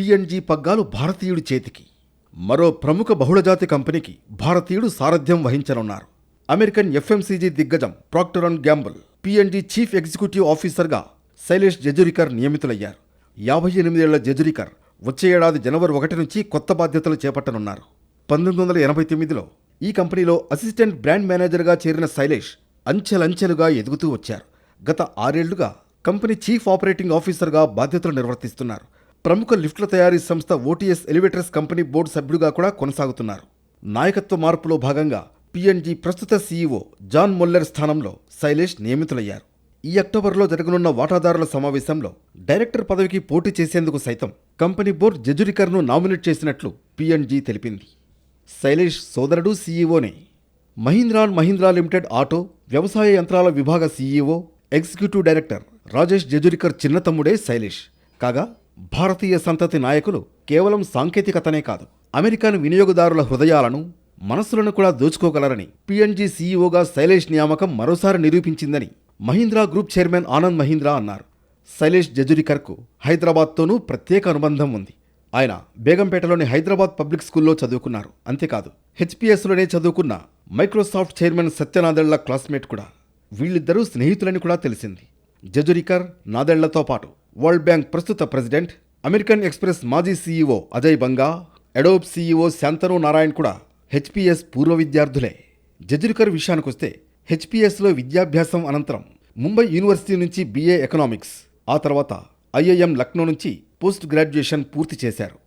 PNG పగ్గాలు భారతీయుడి చేతికి. మరో ప్రముఖ బహుళజాతి కంపెనీకి భారతీయుడు సారథ్యం వహించనున్నారు. అమెరికన్ ఎఫ్ఎంసీజీ దిగ్గజం Procter and Gamble PNG chief executive ఆఫీసర్గా శైలేష్ జజురికర్ నియమితులయ్యారు. యాభై ఎనిమిదేళ్ళ జజురికర్ వచ్చే ఏడాది జనవరి ఒకటి నుంచి కొత్త బాధ్యతలు చేపట్టనున్నారు. పంతొమ్మిది వందల ఎనభై తొమ్మిదిలో ఈ కంపెనీలో అసిస్టెంట్ బ్రాండ్ మేనేజర్గా చేరిన శైలేష్ అంచెలంచెలుగా ఎదుగుతూ వచ్చారు. గత ఆరేళ్ళుగా కంపెనీ చీఫ్ ఆపరేటింగ్ ఆఫీసర్గా బాధ్యతలు నిర్వర్తిస్తున్నారు. ప్రముఖ లిఫ్ట్ల తయారీ సంస్థ ఓటీఎస్ ఎలివేటర్స్ కంపెనీ బోర్డు సభ్యుడిగా కూడా కొనసాగుతున్నారు. నాయకత్వ మార్పులో భాగంగా పిఎన్జీ ప్రస్తుత సీఈఓ జాన్ మొల్లెర్ స్థానంలో శైలేష్ నియమితులయ్యారు. ఈ అక్టోబర్లో జరగనున్న వాటాదారుల సమావేశంలో డైరెక్టర్ పదవికి పోటీ చేసేందుకు సైతం కంపెనీ బోర్డు జజురికర్ను నామినేట్ చేసినట్లు పిఎన్జీ తెలిపింది. శైలేష్ సోదరుడు సీఈఓనే Mahindra and Mahindra limited auto వ్యవసాయ యంత్రాల విభాగ CEO executive director Rajesh Jejurikar చిన్న తమ్ముడే శైలేష్. కాగా భారతీయ సంతతి నాయకులు కేవలం సాంకేతికతనే కాదు అమెరికన్ వినియోగదారుల హృదయాలను మనస్సులను కూడా దోచుకోగలరని పిఎన్జీ సీఈఓగా శైలేష్ నియామకం మరోసారి నిరూపించిందని మహీంద్రా గ్రూప్ చైర్మన్ ఆనంద్ మహీంద్రా అన్నారు. శైలేష్ జజురికర్కు హైదరాబాద్తోనూ ప్రత్యేక అనుబంధం ఉంది. ఆయన బేగంపేటలోని హైదరాబాద్ పబ్లిక్ స్కూల్లో చదువుకున్నారు. అంతేకాదు హెచ్పిఎస్లోనే చదువుకున్న మైక్రోసాఫ్ట్ చైర్మన్ సత్యనాదెళ్ళ క్లాస్మేట్ కూడా. వీళ్ళిద్దరూ స్నేహితులని కూడా తెలిసింది. జజురికర్ నాదెళ్ళతో పాటు వరల్డ్ బ్యాంక్ ప్రస్తుత ప్రెసిడెంట్ అమెరికన్ ఎక్స్ప్రెస్ మాజీ CEO Ajay Banga Adobe CEO Shantanu Narayen కూడా హెచ్పిఎస్ పూర్వ విద్యార్థులే. జజురికర్ విషయానికొస్తే హెచ్పిఎస్లో విద్యాభ్యాసం అనంతరం ముంబై యూనివర్సిటీ నుంచి బీఏ ఎకనామిక్స్ ఆ తర్వాత ఐఐఎం లక్నో నుంచి పోస్ట్ గ్రాడ్యుయేషన్ పూర్తి చేశారు.